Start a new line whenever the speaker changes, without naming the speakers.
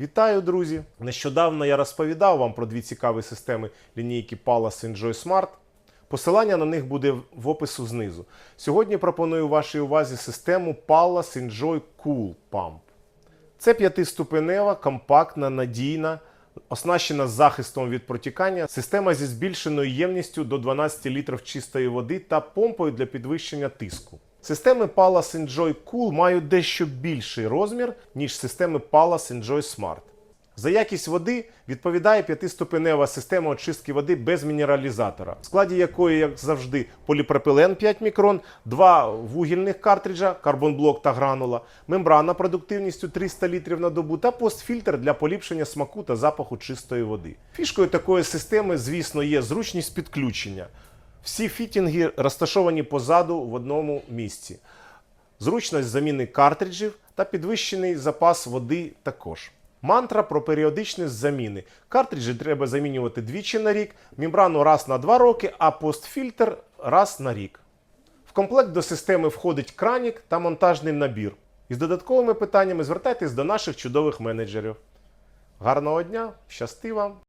Вітаю, друзі! Нещодавно я розповідав вам про дві цікаві системи лінійки Pallas Enjoy Smart. Посилання на них буде в опису знизу. Сьогодні пропоную вашій увазі систему Pallas Enjoy Cool Pump. Це п'ятиступенева, компактна, надійна, оснащена захистом від протікання, система зі збільшеною ємністю до 12 літрів чистої води та помпою для підвищення тиску. Системи Pallas Enjoy Cool мають дещо більший розмір, ніж системи Pallas Enjoy Smart. За якість води відповідає п'ятиступенева система очистки води без мінералізатора, в складі якої, як завжди, поліпропилен 5 мікрон, два вугільних картриджа, карбонблок та гранула, мембрана продуктивністю 300 літрів на добу та постфільтр для поліпшення смаку та запаху чистої води. Фішкою такої системи, звісно, є зручність підключення. Всі фітінги розташовані позаду в одному місці. Зручність заміни картриджів та підвищений запас води також. Мантра про періодичність заміни. Картриджі треба замінювати двічі на рік, мембрану раз на два роки, а постфільтр раз на рік. В комплект до системи входить кранік та монтажний набір. Із додатковими питаннями звертайтесь до наших чудових менеджерів. Гарного дня, щасти вам!